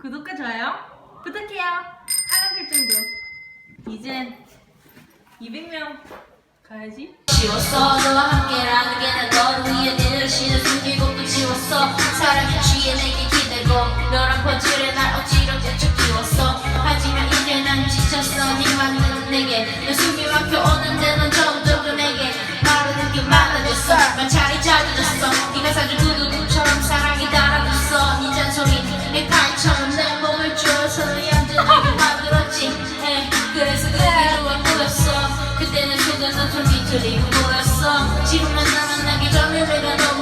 구독과 좋아요 부탁해요. 알람 설정도. 이젠 200명 가야지. 지웠어. 너와 함께라는 게난 너를 위해 내 자신을 숨기고 또 지웠어. 사랑에 취해 내게 기대고 너랑 퍼즐에 날 억지로 대충 끼웠어. 하지만 이제 난 지쳤어. 네 맘은 내게. 내 숨이 막혀오는데 넌 점점 내게 말하는 게 많아졌어. 마찰이 잦아졌어. 네가 사준 속에서 좀 비틀리고 보였어. 지금은 나 만나기 전에 내가 너무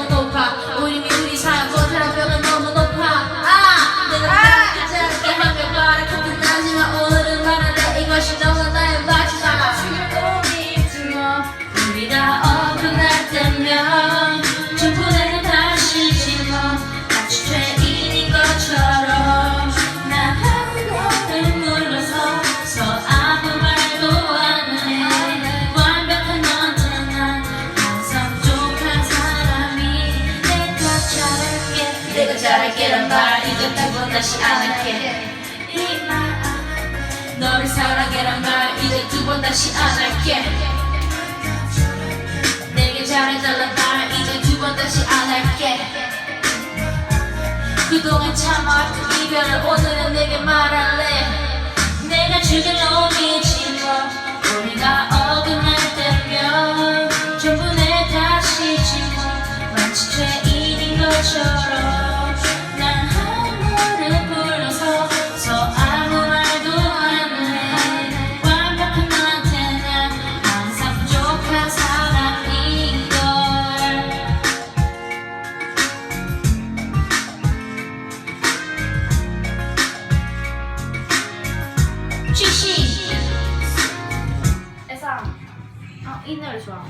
잘할게 내가 잘할게란 말 이제 두번 다시 안 할게. 너를 사랑해란 말 이제 두 번 다시 안 할게. 내게 잘해달란 말 이제 두 번 다시 안 할게. 그동안 참아왔던 이별을 오늘은 내게 말할래. 내가 죽일 놈이지만 우리가 어긋날 때면 전부 내 탓이지만 마치 죄인인 것처럼 In the.